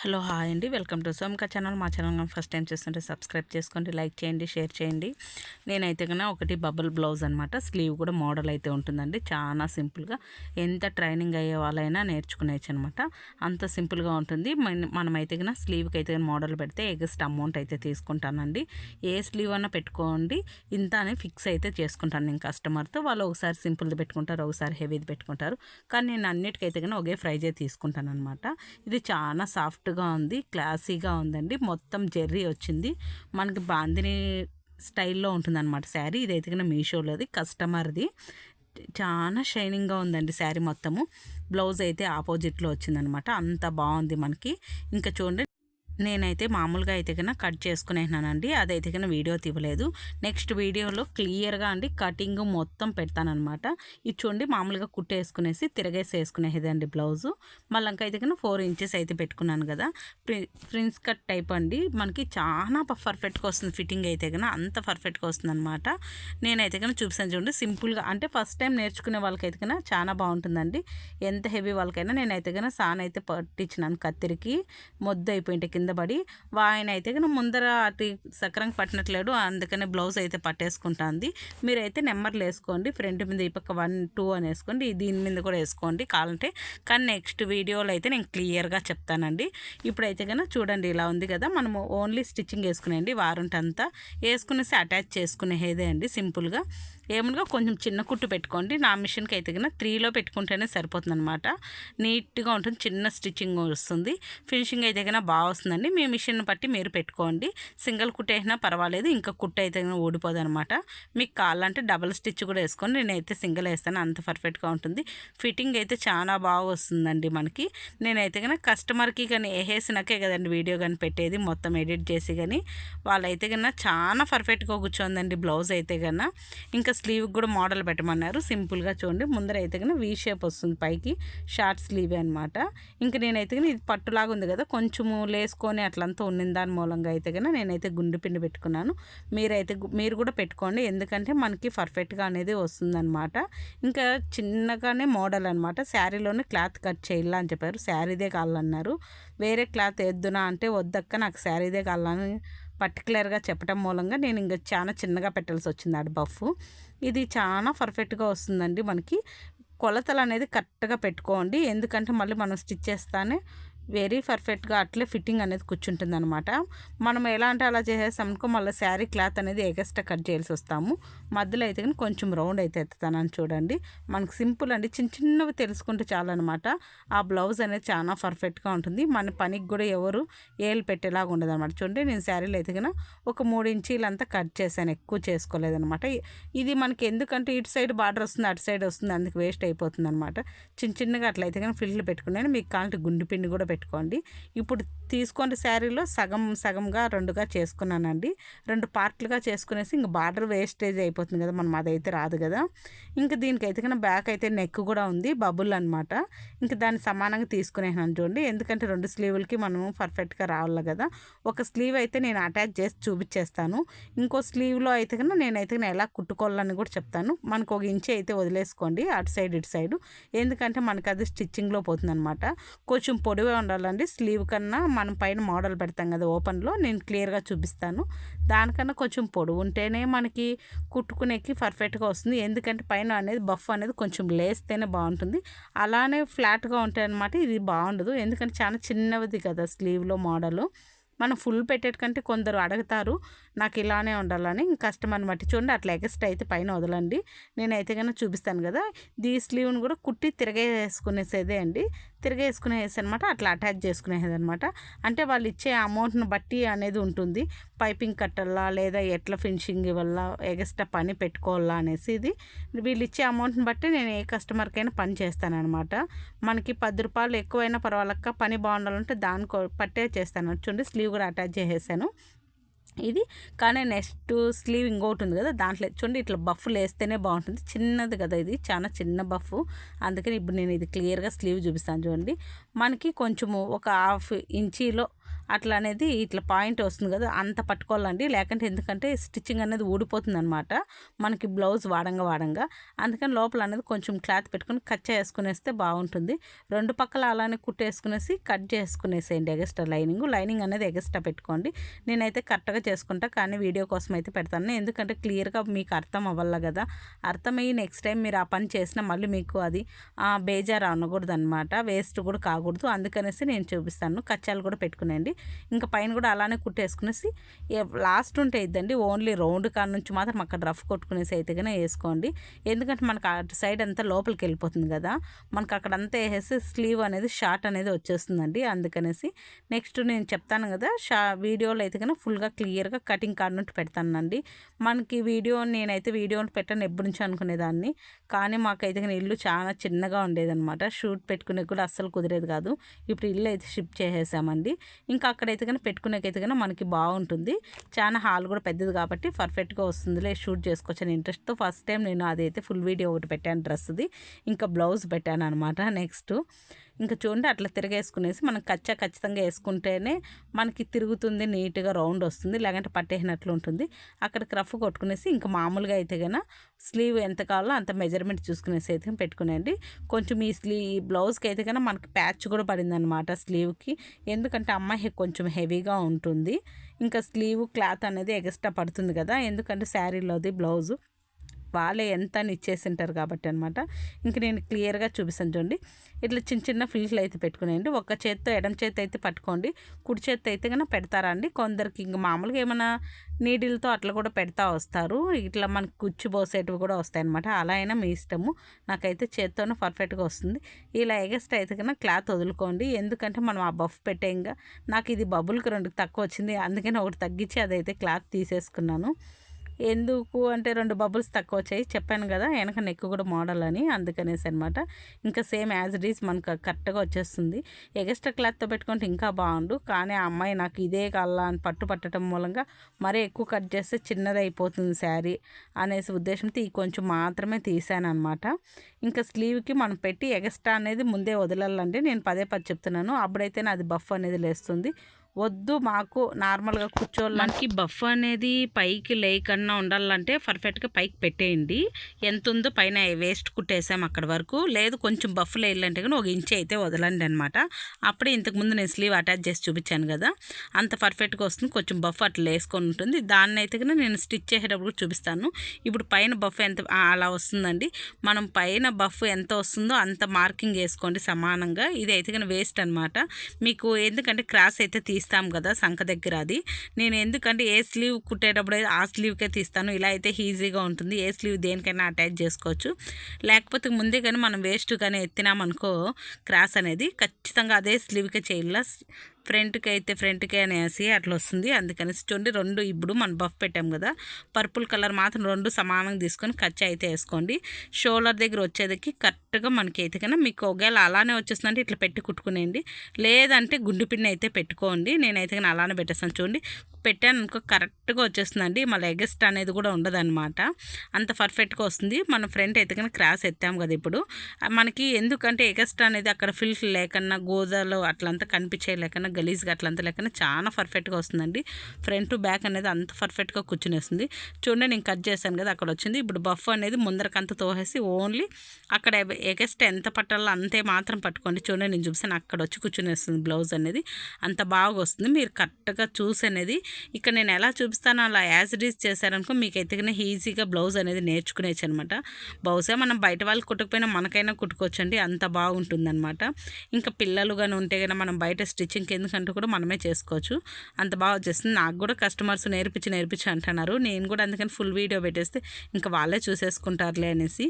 Hello hi అండి. Welcome to Somika channel. మా channel first time చూస్తుంటే సబ్స్క్రైబ్ చేసుకోండి లైక్ చేయండి షేర్ చేయండి. నేనైతే కన్నా ఒకటి బబుల్ బ్లౌజ్ అనమాట స్లీవ్ కూడా మోడల్ అయితే ఉంటుందండి. చాలా సింపుల్గా ఎంత ట్రైనింగ్ అయ్యే వాళ్ళైనా నేర్చుకునేచ్చు అనమాట అంత సింపుల్గా ఉంటుంది. మనమైతే కన్నా స్లీవ్కి అయితే మోడల్ పెడితే ఎగస్ట్ అమౌంట్ అయితే తీసుకుంటానండి. ఏ స్లీవ్ అన్నా పెట్టుకోండి. ఇంత అని ఫిక్స్ అయితే చేసుకుంటాను నేను కస్టమర్తో. వాళ్ళు ఒకసారి సింపుల్ది పెట్టుకుంటారు ఒకసారి హెవీది పెట్టుకుంటారు. కానీ నేను అన్నిటికైతే కన్నా ఒకే ఫ్రైజే తీసుకుంటాను అనమాట ఇది చాలా సాఫ్ట్ సాఫ్ట్గా ఉంది క్లాసీగా ఉందండి. మొత్తం జెర్రీ వచ్చింది. మనకి బాందిని స్టైల్లో ఉంటుందన్నమాట శారీ. ఇదైతే కన్నా మీషోలోది కస్టమర్ది. చాలా షైనింగ్గా ఉందండి శారీ మొత్తము. బ్లౌజ్ అయితే ఆపోజిట్లో వచ్చిందనమాట అంత బాగుంది మనకి. ఇంకా చూడండి నేనైతే మామూలుగా అయితే కన్నా కట్ చేసుకునేనానండి అదైతే కన్నా వీడియో తీవలేదు నెక్స్ట్ వీడియోలో క్లియర్గా అండి కటింగ్ మొత్తం పెడతానమాట ఇది చూడండి మామూలుగా కుట్టేసుకునేసి తిరగేసి వేసుకునేదండి బ్లౌజు. మళ్ళీ అయితే కన్నా ఫోర్ ఇంచెస్ అయితే పెట్టుకున్నాను కదా. ప్రిన్స్ కట్ టైప్ అండి. మనకి చాలా పర్ఫెక్ట్గా వస్తుంది ఫిట్టింగ్ అయితే కన్నా. అంత పర్ఫెక్ట్గా వస్తుంది అనమాట నేనైతే కన్నా చూపిస్తాను చూడండి. సింపుల్గా అంటే ఫస్ట్ టైం నేర్చుకునే వాళ్ళకైతే కన్నా చాలా బాగుంటుందండి. ఎంత హెవీ వాళ్ళకైనా నేనైతే కన్నా సాన్ అయితే పట్టించినాను కత్తిరికి. మొద్దు అయిపోయింటే కింద పడి ఆయన అయితే కనుక ముందర అటు సక్రంగా పట్టినట్లేడు అందుకనే బ్లౌజ్ అయితే పట్టేసుకుంటుంది. మీరైతే నెంబర్లు వేసుకోండి ఫ్రంట్ మీద ఈ పక్క వన్ టూ అని వేసుకోండి దీని మీద కూడా వేసుకోండి కావాలంటే. కానీ నెక్స్ట్ వీడియోలో అయితే నేను క్లియర్గా చెప్తానండి. ఇప్పుడైతే కన్నా చూడండి ఇలా ఉంది కదా మనము ఓన్లీ స్టిచ్చింగ్ వేసుకునేయండి వారంటంతా. వేసుకునేసి అటాచ్ చేసుకునేదే అండి సింపుల్గా. ఏమనగా కొంచెం చిన్న కుట్టు పెట్టుకోండి నా మిషన్కి అయితే కనుక త్రీలో పెట్టుకుంటేనే సరిపోతుంది అనమాట నీట్గా ఉంటుంది చిన్న స్టిచ్చింగ్ వస్తుంది. ఫినిషింగ్ అయితే కనుక బాగా వస్తుందండి మీ మిషన్ బట్టి మీరు పెట్టుకోండి. సింగిల్ కుట్టు వేసినా పర్వాలేదు. ఇంకా కుట్టు అయితే ఊడిపోదు అనమాట మీకు కావాలంటే డబల్ స్టిచ్ కూడా వేసుకొని నేనైతే సింగిల్ వేస్తాను. అంత పర్ఫెక్ట్గా ఉంటుంది. ఫిట్టింగ్ అయితే చాలా బాగా వస్తుందండి మనకి. నేనైతే కనుక కస్టమర్కి కానీ వేసేసినాకే కదండి వీడియో కానీ పెట్టేది. మొత్తం ఎడిట్ చేసి కానీ వాళ్ళైతే కన్నా చాలా పర్ఫెక్ట్గా కూర్చోందండి బ్లౌజ్ అయితే కన్నా ఇంకా స్లీవ్ కూడా మోడల్ పెట్టమన్నారు. సింపుల్గా చూడండి. ముందర అయితే కన్నా వీ షేప్ వస్తుంది పైకి. షార్ట్ స్లీవ్ అనమాట. ఇంకా నేనైతే కన్నా ఇది పట్టులాగా ఉంది కదా కొంచెము లేసుకొని అట్లంతా ఉన్న దాని మూలంగా అయితే కన్నా నేనైతే గుండు పిండి పెట్టుకున్నాను. మీరైతే మీరు కూడా పెట్టుకోండి. ఎందుకంటే మనకి పర్ఫెక్ట్గా అనేది వస్తుందన్నమాట. ఇంకా చిన్నగానే మోడల్ అనమాట శారీలోనే క్లాత్ కట్ చేయాలా అని చెప్పారు. శారీదే కావాలన్నారు. వేరే క్లాత్ వేద్దునా అంటే వద్దక్క నాకు శారీదే కావాలని పర్టికులర్గా చెప్పడం మూలంగా నేను ఇంకా చాలా చిన్నగా పెట్టాల్సి వచ్చింది ఆడ బఫ్. ఇది చాలా పర్ఫెక్ట్గా వస్తుందండి మనకి. కొలతలు అనేది కరెక్ట్గా పెట్టుకోండి. ఎందుకంటే మళ్ళీ మనం స్టిచ్ చేస్తానే వెరీ పర్ఫెక్ట్గా అట్లే ఫిట్టింగ్ అనేది కూర్చుంటుంది అనమాట మనం ఎలా అంటే అలా చేసేసామనుకో అనుకో మళ్ళీ శారీ క్లాత్ అనేది ఎగస్ట్రా కట్ చేయాల్సి వస్తాము. మధ్యలో అయితే కానీ కొంచెం రౌండ్ అయితే ఎత్తుతానని చూడండి. మనకు సింపుల్ అండి. చిన్న చిన్నవి తెలుసుకుంటే చాలన్నమాట. ఆ బ్లౌజ్ అనేది చాలా పర్ఫెక్ట్గా ఉంటుంది. మన పనికి కూడా ఎవరు ఏలు పెట్టేలాగా ఉండదు అనమాట చూడండి నేను శారీలో అయితే కన్నా ఒక మూడు ఇంచీలంతా కట్ చేశాను. ఎక్కువ చేసుకోలేదనమాట ఇది మనకి ఎందుకంటే ఇటు సైడ్ బార్డర్ వస్తుంది అటు సైడ్ వస్తుంది అందుకు వేస్ట్ అయిపోతుంది అనమాట చిన్న చిన్నగా అట్లయితే కానీ ఫిల్లు పెట్టుకున్నాను. మీకు కావాలంటే గుండు పిండి కూడా పెట్టుకోండి. ఇప్పుడు తీసుకోండి శారీలో. సగం సగంగా రెండుగా చేసుకున్నానండి. రెండు పార్ట్లుగా చేసుకునేసి ఇంక బార్డర్ వేస్టేజ్ అయిపోతుంది కదా మనం అదైతే రాదు కదా. ఇంకా దీనికైతే కన్నా బ్యాక్ అయితే నెక్ కూడా ఉంది బబుల్ అనమాట ఇంకా దాన్ని సమానంగా తీసుకునేసాను చూడండి. ఎందుకంటే రెండు స్లీవులకి మనము పర్ఫెక్ట్గా రావాలి కదా. ఒక స్లీవ్ అయితే నేను అటాచ్ చేసి చూపించేస్తాను. ఇంకో స్లీవ్లో అయితే కన్నా నేనైతే కన్నా ఎలా కుట్టుకోవాలని కూడా చెప్తాను. మనకు ఒక ఇంచి అయితే వదిలేసుకోండి అటు సైడ్ ఇటు సైడ్. ఎందుకంటే మనకి అది స్టిచ్చింగ్లో పోతుంది అనమాట కొంచెం పొడివే ఉండాలండి. స్లీవ్ కన్నా మనం పైన మోడల్ పెడతాం కదా ఓపెన్లో నేను క్లియర్గా చూపిస్తాను. దానికన్నా కొంచెం పొడవు ఉంటేనే మనకి కుట్టుకునేకి పర్ఫెక్ట్గా వస్తుంది. ఎందుకంటే పైన అనేది బఫ్ అనేది కొంచెం లేస్తేనే బాగుంటుంది. అలానే ఫ్లాట్గా ఉంటాయి అనమాట ఇది బాగుండదు. ఎందుకంటే చాలా చిన్నది కదా స్లీవ్లో మోడలు. మనం ఫుల్ పెట్టేటకంటే కొందరు అడుగుతారు నాకు ఇలానే ఉండాలని. కస్టమర్ని బట్టి చూడండి అట్లా ఎగస్ట్ అయితే పైన వదలండి. నేనైతే కన్నా చూపిస్తాను కదా దీ స్లీవ్ని కూడా కుట్టి తిరగేసుకునేసేదే అండి. తిరిగేసుకునేసి అనమాట అట్లా అటాచ్ చేసుకునేది అనమాట అంటే వాళ్ళు ఇచ్చే అమౌంట్ని బట్టి అనేది ఉంటుంది. పైపింగ్ కట్టాలా లేదా ఎట్లా ఫినిషింగ్ ఇవ్వాలా ఎగస్ట్రా పని పెట్టుకోవాలా అనేసి ఇది వీళ్ళు ఇచ్చే అమౌంట్ని బట్టి నేను ఏ కస్టమర్కైనా పని చేస్తానమాట మనకి పది రూపాయలు ఎక్కువైనా పర్వాలక్క పని బాగుండాలంటే దానికో పట్టే చేస్తాను. చూడండి స్లీవ్ కూడా అటాచ్ చేసేసాను. ఇది. కానీ నెక్స్ట్ స్లీవ్ ఇంకోటి ఉంది కదా దాంట్లో చూడండి ఇట్లా బఫ్లు వేస్తేనే బాగుంటుంది. చిన్నది కదా ఇది చాలా చిన్న బఫ్. అందుకని ఇప్పుడు నేను ఇది క్లియర్గా స్లీవ్ చూపిస్తాను చూడండి. మనకి కొంచెము ఒక హాఫ్ ఇంచీలో అట్లా అనేది ఇట్లా పాయింట్ వస్తుంది కదా అంత పట్టుకోవాలండి. లేకుంటే ఎందుకంటే స్టిచ్చింగ్ అనేది ఊడిపోతుంది అనమాట మనకి బ్లౌజ్ వాడంగా వాడంగా. అందుకని లోపల అనేది కొంచెం క్లాత్ పెట్టుకుని కట్ చేసుకునేస్తే బాగుంటుంది. రెండు పక్కల అలానే కుట్టేసుకునేసి కట్ చేసుకునేసేయండి ఎగస్ట్రా లైనింగ్. లైనింగ్ అనేది ఎగస్ట్రా పెట్టుకోండి. నేనైతే కరెక్ట్గా చేసుకుంటా కానీ వీడియో కోసం అయితే పెడతాను. ఎందుకంటే క్లియర్గా మీకు అర్థం అవ్వాల కదా. అర్థమయ్యి నెక్స్ట్ టైం మీరు ఆ పని చేసినా మళ్ళీ మీకు అది బేజారు అనకూడదు అనమాట వేస్ట్ కూడా కాకూడదు. అందుకనేసి నేను చూపిస్తాను. కచ్చాలు కూడా పెట్టుకునేయండి. ఇంకా పైన కూడా అలానే కుట్టేసుకునేసి లాస్ట్ ఉంటే ఇద్దండి ఓన్లీ రౌండ్ కాడ నుంచి మాత్రం అక్కడ రఫ్ కొట్టుకునేసి అయితే కానీ వేసుకోండి. ఎందుకంటే మనకు అటు సైడ్ అంతా లోపలికి వెళ్ళిపోతుంది కదా మనకు అక్కడ అంతా వేసేసి స్లీవ్ అనేది షార్ట్ అనేది వచ్చేస్తుందండి. అందుకనేసి నెక్స్ట్ నేను చెప్తాను కదా షా వీడియోలో అయితే కానీ ఫుల్గా క్లియర్గా కటింగ్ కార్డ్ నుండి పెడతానండి. మనకి వీడియో నేనైతే వీడియో పెట్టాను ఎప్పటి నుంచి అనుకునేదాన్ని. కానీ మాకైతే కానీ ఇల్లు చాలా చిన్నగా ఉండేదన్నమాట. షూట్ పెట్టుకునే కూడా అస్సలు కుదిరేది కాదు. ఇప్పుడు ఇల్లు అయితే షిఫ్ట్ చేసేసామండి. ఇంకా అక్కడైతే కానీ పెట్టుకునేకైతే కానీ మనకి బాగుంటుంది. చాలా హాల్ కూడా పెద్దది కాబట్టి పర్ఫెక్ట్గా వస్తుందిలే. షూట్ చేసుకోవచ్చు అని ఇంట్రెస్ట్తో ఫస్ట్ టైం నేను అదైతే ఫుల్ వీడియో ఒకటి పెట్టాను డ్రెస్ది ఇంకా బ్లౌజ్ పెట్టాను అనమాట నెక్స్ట్. ఇంకా చూడండి అట్లా తిరగేసుకునేసి మనం కచ్చా ఖచ్చితంగా వేసుకుంటేనే మనకి తిరుగుతుంది నీట్గా రౌండ్ వస్తుంది లేకంటే పట్టేసినట్లు ఉంటుంది. అక్కడికి రఫ్ కొట్టుకునేసి ఇంకా మామూలుగా అయితే కనుక స్లీవ్ ఎంత కావాలో అంత మెజర్మెంట్ చూసుకునేసి అయితే పెట్టుకునేయండి కొంచెం ఈ స్లీ బ్లౌజ్కి అయితే కనుక మనకి ప్యాచ్ కూడా పడిందనమాట స్లీవ్కి. ఎందుకంటే అమ్మాయి కొంచెం హెవీగా ఉంటుంది. ఇంకా స్లీవ్ క్లాత్ అనేది ఎక్స్ట్రా పడుతుంది కదా ఎందుకంటే శారీలోది బ్లౌజు. వాళ్ళే ఎంత అని ఇచ్చేసింటారు కాబట్టి అనమాట ఇంక నేను క్లియర్గా చూపిస్తాను చూడండి. ఇట్లా చిన్న చిన్న ఫిల్ట్లు అయితే పెట్టుకునేయండి. ఒక చేత్తో ఎడం చేతి అయితే పట్టుకోండి. కుడి చేత్తో అయితే కన్నా పెడతారా అండి? కొందరికి ఇంక మామూలుగా ఏమైనా నీడిల్తో అట్లా కూడా పెడతా వస్తారు. ఇట్లా మనకి కుచ్చు పోసేటివి కూడా వస్తాయి అనమాట అలా అయినా మీ ఇష్టము. నాకైతే చేత్తోనే పర్ఫెక్ట్గా వస్తుంది. ఇలా ఎగస్ట్ అయితే కన్నా క్లాత్ వదులుకోండి. ఎందుకంటే మనం ఆ బఫ్ పెట్టేయంగా నాకు ఇది బబుల్కి రెండు తక్కువ వచ్చింది. అందుకని ఒకటి తగ్గించి అదైతే క్లాత్ తీసేసుకున్నాను. ఎందుకు అంటే రెండు బబుల్స్ తక్కువ వచ్చాయి చెప్పాను కదా వెనక నెక్ కూడా మోడల్ అని అందుకనేసి అనమాట ఇంకా సేమ్ యాజ్ ఇట్ ఈజ్ మనకు కరెక్ట్గా వచ్చేస్తుంది. ఎగస్ట్రా క్లాత్తో పెట్టుకుంటే ఇంకా బాగుండు. కానీ ఆ అమ్మాయి నాకు ఇదే కల్లా అని పట్టు పట్టడం మూలంగా మరీ ఎక్కువ కట్ చేస్తే చిన్నది అయిపోతుంది శారీ అనేసి ఉద్దేశంతో ఈ కొంచెం మాత్రమే తీసాను అనమాట ఇంకా స్లీవ్కి మనం పెట్టి ఎగస్ట్రా అనేది ముందే వదలాలంటే నేను పదే పది చెప్తున్నాను. అప్పుడైతే అది బఫ్ అనేది లేస్తుంది. వద్దు మాకు నార్మల్గా కూర్చోవాలి మనకి బఫ్ అనేది పైకి లేకన్నా ఉండాలంటే పర్ఫెక్ట్గా పైకి పెట్టేయండి. ఎంత ఉందో పైన వేస్ట్ కుట్టేసాం అక్కడ వరకు. లేదు కొంచెం బఫ్ లేదంటే కానీ ఒక ఇంచ్ అయితే వదలండి అనమాట అప్పుడే ఇంతకుముందు నేను స్లీవ్ అటాచ్ చేసి చూపించాను కదా. అంత పర్ఫెక్ట్గా వస్తుంది. కొంచెం బఫ్ అట్లా వేసుకొని ఉంటుంది. దాన్ని అయితే కానీ నేను స్టిచ్ చేసేటప్పుడు చూపిస్తాను. ఇప్పుడు పైన బఫ్ ఎంత అలా వస్తుందండి. మనం పైన బఫ్ ఎంత వస్తుందో అంత మార్కింగ్ వేసుకోండి సమానంగా. ఇది అయితే కానీ వేస్ట్ అనమాట మీకు ఎందుకంటే క్రాస్ అయితే తీసుకు తీస్తాం కదా సంఖ దగ్గర అది. నేను ఎందుకంటే ఏ స్లీవ్ కుట్టేటప్పుడు ఆ స్లీవ్కే తీస్తాను. ఇలా అయితే ఈజీగా ఉంటుంది. ఏ స్లీవ్ దేనికైనా అటాచ్ చేసుకోవచ్చు. లేకపోతే ముందే కానీ మనం వేస్ట్ కానీ ఎత్తినామనుకో క్రాస్ అనేది ఖచ్చితంగా అదే స్లీవ్కే చేయాల. ఫ్రంట్కి అయితే ఫ్రంట్కే అనేసి అట్లా వస్తుంది అందుకనేసి చూడండి రెండు ఇప్పుడు మనం బఫ్ పెట్టాం కదా పర్పుల్ కలర్ మాత్రం రెండు సమానంగా తీసుకొని ఖర్చు అయితే వేసుకోండి. షోల్డర్ దగ్గర వచ్చేదికి కరెక్ట్గా మనకి అయితే కన్నా మీకు ఒకవేళ అలానే వచ్చేస్తుందంటే ఇట్లా పెట్టి కుట్టుకునేయండి. లేదంటే గుండు పిన్ని అయితే పెట్టుకోండి. నేనైతే కానీ అలానే పెట్టేస్తాను చూడండి. పెట్టాను అనుకో కరెక్ట్గా వచ్చేస్తుందండి. మళ్ళీ ఎగస్ట్ అనేది కూడా ఉండదన్నమాట. అంత పర్ఫెక్ట్గా వస్తుంది. మన ఫ్రంట్ అయితే కానీ క్రాస్ ఎత్తాం కదా ఇప్పుడు. మనకి ఎందుకంటే ఎగెస్ట్ అనేది అక్కడ ఫిల్ లేకన్నా గోదాలో అట్లంతా కనిపించే లేకన్నా గలీజ్గా అట్లంతా లేకన్నా చాలా పర్ఫెక్ట్గా వస్తుందండి. ఫ్రంట్ బ్యాక్ అనేది అంత పర్ఫెక్ట్గా కూర్చునేస్తుంది. చూడండి నేను కట్ చేశాను కదా అక్కడ వచ్చింది. ఇప్పుడు బఫ్ అనేది ముందరకంత తోసేసి ఓన్లీ అక్కడ ఎగెస్ట్ ఎంత పట్టాలో అంతే మాత్రం పట్టుకోండి. చూడండి నేను చూపిస్తాను. అక్కడ వచ్చి కూర్చునేస్తుంది బ్లౌజ్ అనేది. అంత బాగా వస్తుంది. మీరు కరెక్ట్గా చూసి అనేది ఇక్కడ నేను ఎలా చూపిస్తానో అలా యాజ్ ఇట్ ఈజ్ చేశారనుకో మీకు ఎత్తుకునే ఈజీగా బ్లౌజ్ అనేది నేర్చుకునేచ్చు అనమాట బహుశా మనం బయట వాళ్ళు కుట్టకపోయినా మనకైనా కుట్టుకోవచ్చండి. అంత బాగుంటుందన్నమాట ఇంకా పిల్లలు కానీ ఉంటే కానీ మనం బయట స్టిచ్చింగ్ ఎందుకంటే కూడా మనమే చేసుకోవచ్చు. అంత బాగా వచ్చేస్తుంది. నాకు కూడా కస్టమర్స్ నేర్పించి నేర్పించి అంటున్నారు. నేను కూడా అందుకని ఫుల్ వీడియో పెట్టేస్తే ఇంకా వాళ్ళే చూసేసుకుంటారులే అనేసి.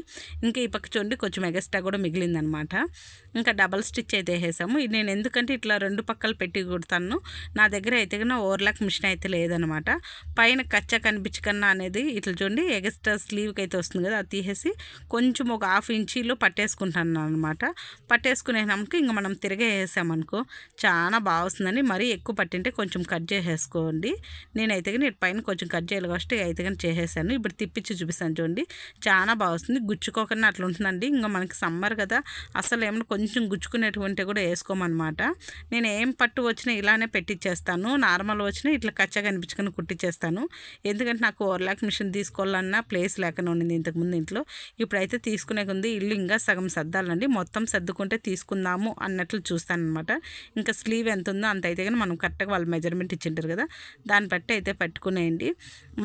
ఇంకా ఈ పక్క చూడండి కొంచెం ఎగస్ట్రా కూడా మిగిలిందనమాట. ఇంకా డబల్ స్టిచ్ అయితే వేసాము. నేను ఎందుకంటే ఇట్లా రెండు పక్కలు పెట్టి కుడతాను. నా దగ్గర అయితే కన్నా ఓవర్లాక్ మిషన్ అయితే లేదనమాట. పైన కచ్చ కనిపించకన్నా అనేది ఇట్లా చూడండి ఎగస్ట్రా స్లీవ్కి అయితే వస్తుంది కదా అది తీసేసి కొంచెం ఒక హాఫ్ ఇంచీలో పట్టేసుకుంటాను అనమాట పట్టేసుకునేనామకు ఇంకా మనం తిరిగే వేసామనుకో చాలా బాగా వస్తుందని మరీ ఎక్కువ పట్టింటే కొంచెం కట్ చేసేసుకోండి. నేనైతే కానీ పైన కొంచెం కట్ చేయాలి కాబట్టి అయితే కానీ చేసేసాను. ఇప్పుడు తిప్పించి చూపిస్తాను చూడండి. చాలా బాగా వస్తుంది. గుచ్చుకోకుండా అట్లా ఉంటుందండి. ఇంకా మనకి సమ్మర్ కదా అసలు ఏమైనా కొంచెం గుచ్చుకునేటువంటి కూడా వేసుకోమన్నమాట నేను ఏం పట్టు వచ్చినా ఇలానే పెట్టించేస్తాను నార్మల్ వచ్చినా ఇట్లా కచ్చగా కనిపించుకొని కుట్టించేస్తాను ఎందుకంటే నాకు ఓవర్లాక్ మిషన్ తీసుకోవాలన్నా ప్లేస్ లేకుండా ఉండింది ఇంతకుముందు ఇంట్లో. ఇప్పుడైతే తీసుకునే ఉంది ఇల్లు ఇంకా సగం సర్దాలండి. మొత్తం సర్దుకుంటే తీసుకుందాము అన్నట్లు చూస్తాను అనమాట ఇంకా స్లీవ్ ఎంత ఉందో అంత అయితే కానీ మనం కరెక్ట్గా వాళ్ళు మెజర్మెంట్ ఇచ్చింటారు కదా. దాన్ని బట్టి అయితే పట్టుకునేయండి.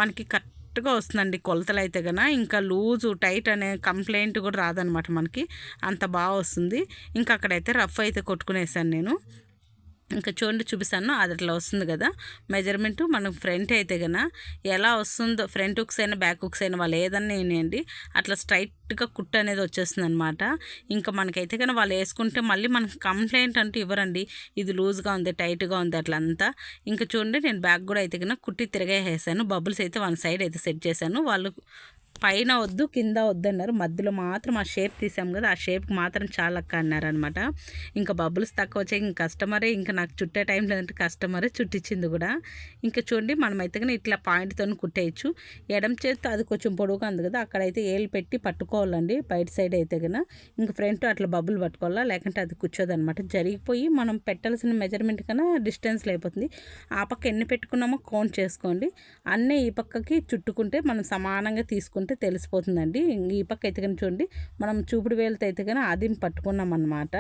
మనకి కరెక్ట్గా వస్తుందండి కొలతలు అయితే కనుక ఇంకా లూజు టైట్ అనే కంప్లైంట్ కూడా రాదనమాట మనకి. అంత బాగా వస్తుంది. ఇంకా అక్కడైతే రఫ్ అయితే కొట్టుకునేసాను నేను. ఇంకా చూడండి చూపిస్తాను. అది అట్లా వస్తుంది కదా. మెజర్మెంట్ మనం ఫ్రంట్ అయితే కన్నా ఎలా వస్తుందో ఫ్రంట్ హుక్స్ అయినా బ్యాక్ హుక్స్ అయినా వాళ్ళు ఏదన్నా వేయండి అట్లా స్ట్రైట్గా కుట్టు అనేది వచ్చేస్తుంది అనమాట ఇంకా మనకైతే కనుక వాళ్ళు వేసుకుంటే మళ్ళీ మనకి కంప్లైంట్ అంటూ ఇవ్వరండి. ఇది లూజ్గా ఉంది టైట్గా ఉంది అట్లా అంతా ఇంకా చూడండి నేను బ్యాక్ కూడా అయితే కనుక కుట్టి తిరగేసేసాను. బబుల్స్ అయితే వన్ సైడ్ అయితే సెట్ చేశాను. వాళ్ళు పైన వద్దు కింద వద్దు అన్నారు. మధ్యలో మాత్రం ఆ షేప్ తీసాం కదా ఆ షేప్కి మాత్రం చాలా అన్నారనమాట ఇంకా బబుల్స్ తక్కువ వచ్చాయి ఇంక కస్టమరే ఇంకా నాకు చుట్టే టైం లేదంటే కస్టమరే చుట్టించింది కూడా. ఇంకా చూడండి మనం అయితే కానీ ఇట్లా పాయింట్తో కుట్టేయచ్చు. ఎడం చేస్తే అది కొంచెం పొడుగుగా ఉంది కదా అక్కడైతే ఏలు పెట్టి పట్టుకోవాలండి బయట సైడ్ అయితే కన్నా ఇంకా ఫ్రంట్ అట్లా బబుల్ పట్టుకోవాలా లేకుంటే అది కూర్చోదనమాట జరిగిపోయి మనం పెట్టాల్సిన మెజర్మెంట్ కన్నా డిస్టెన్స్ లేకపోతుంది. ఆ పక్క ఎన్ని పెట్టుకున్నామో కౌంట్ చేసుకోండి. అన్నీ ఈ పక్కకి చుట్టుకుంటే మనం సమానంగా తీసుకుంటే అయితే తెలిసిపోతుందండి. ఈ పక్క అయితే కానీ చూడండి. మనం చూపుడు వేలతో అయితే కానీ అది పట్టుకున్నాం అనమాట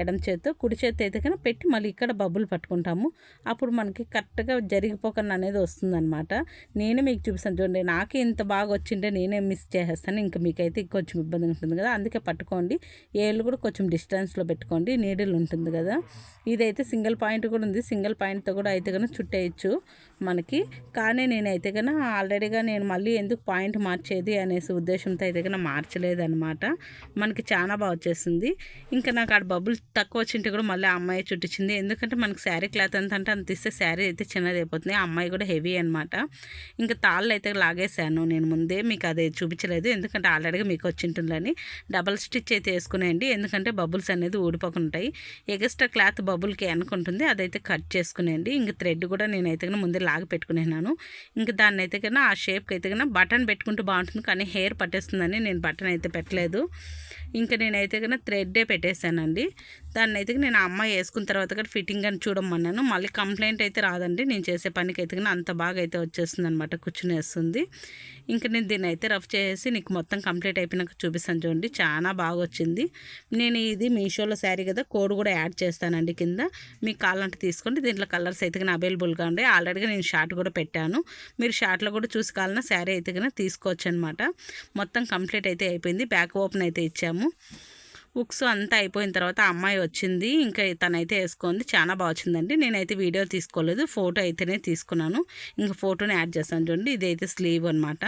ఎడం చేత్తో కుడి చేతి అయితే కానీ పెట్టి మళ్ళీ ఇక్కడ బబ్బులు పట్టుకుంటాము. అప్పుడు మనకి కరెక్ట్గా జరిగిపోకుండా అనేది వస్తుందన్నమాట. నేనే మీకు చూపిస్తాను. చూడండి నాకే ఇంత బాగా వచ్చింటే నేనే మిస్ చేసేస్తాను. ఇంకా మీకైతే కొంచెం ఇబ్బంది ఉంటుంది కదా. అందుకే పట్టుకోండి. ఏళ్ళు కూడా కొంచెం డిస్టెన్స్లో పెట్టుకోండి. నీడిల్ ఉంటుంది కదా. ఇదైతే సింగిల్ పాయింట్ కూడా ఉంది. సింగిల్ పాయింట్తో కూడా అయితే కనుక చుట్టేయచ్చు మనకి. కానీ నేనైతే కనుక ఆల్రెడీగా నేను మళ్ళీ ఎందుకు పాయింట్ మార్చేది అనేసి ఉద్దేశంతో అయితే కనుక మార్చలేదనమాట మనకి చాలా బాగా వచ్చేసింది. ఇంకా నాకు ఆడ బబుల్ తక్కువ వచ్చింటే కూడా మళ్ళీ ఆ అమ్మాయి చుట్టించింది. ఎందుకంటే మనకి శారీ క్లాత్ ఎంత అంటే అంత ఇస్తే శారీ అయితే చిన్నది అయిపోతుంది. ఆ అమ్మాయి కూడా హెవీ అనమాట ఇంకా తాళ్ళు అయితే లాగేశాను నేను ముందే. మీకు అది చూపించలేదు. ఎందుకంటే ఆల్రెడీగా మీకు వచ్చింటుందని. డబల్ స్టిచ్ అయితే వేసుకునేయండి. ఎందుకంటే బబుల్స్ అనేది ఊడిపోకుంటాయి. ఎగస్ట్రా క్లాత్ బబుల్కి అనుకుంటుంది. అదైతే కట్ చేసుకునేయండి. ఇంక థ్రెడ్ కూడా నేనైతే కన్నా ముందే లాగి పెట్టుకునేనాను ఇంక దాన్ని అయితే కన్నా ఆ షేప్కి అయితే కన్నా బటన్ పెట్టుకుంటూ బాగుంటుంది కానీ హెయిర్ పట్టేస్తుందని నేను బటన్ అయితే పెట్టలేదు. ఇంకా నేనైతే కన్నా థ్రెడ్డే పెట్టేశానండి. దాన్ని అయితే నేను అమ్మ అమ్మాయి వేసుకున్న తర్వాత కూడా ఫిట్టింగ్ అని చూడమన్నాను. మళ్ళీ కంప్లైంట్ అయితే రాదండి. నేను చేసే పనికి అయితే కానీ అంత బాగా అయితే వచ్చేస్తుంది అనమాట కూర్చుని వేస్తుంది. ఇంకా నేను దీన్ని అయితే రఫ్ చేసి నీకు మొత్తం కంప్లీట్ అయిపోయినాక చూపిస్తాను చూడండి. చాలా బాగా వచ్చింది. నేను ఇది మీషోలో శారీ కదా కోడ్ కూడా యాడ్ చేస్తానండి కింద. మీకు కావాలంటే తీసుకోండి. దీంట్లో కలర్స్ అయితే కానీ అవైలబుల్గా ఉండే ఆల్రెడీగా నేను షార్ట్ కూడా పెట్టాను. మీరు షార్ట్లో కూడా చూసి కావాలన్నా శారీ అయితే కానీ తీసుకోవచ్చు అనమాట మొత్తం కంప్లీట్ అయితే అయిపోయింది. బ్యాక్ ఓపెన్ అయితే ఇచ్చాము. బుక్స్ అంతా అయిపోయిన తర్వాత అమ్మాయి వచ్చింది. ఇంకా తనైతే వేసుకుంది. చాలా బాగా వచ్చిందండి. నేనైతే వీడియో తీసుకోలేదు. ఫోటో అయితేనే తీసుకున్నాను. ఇంకా ఫోటోని యాడ్ చేస్తాను చూడండి. ఇదైతే స్లీవ్ అనమాట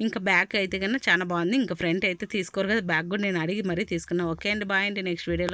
ఇంకా బ్యాక్ అయితే కన్నా చాలా బాగుంది. ఇంకా ఫ్రంట్ అయితే తీసుకోరు కదా. బ్యాగ్ కూడా నేను అడిగి మరీ తీసుకున్నాను ఓకే అండి. బాయ్ అండి. నెక్స్ట్ వీడియోలో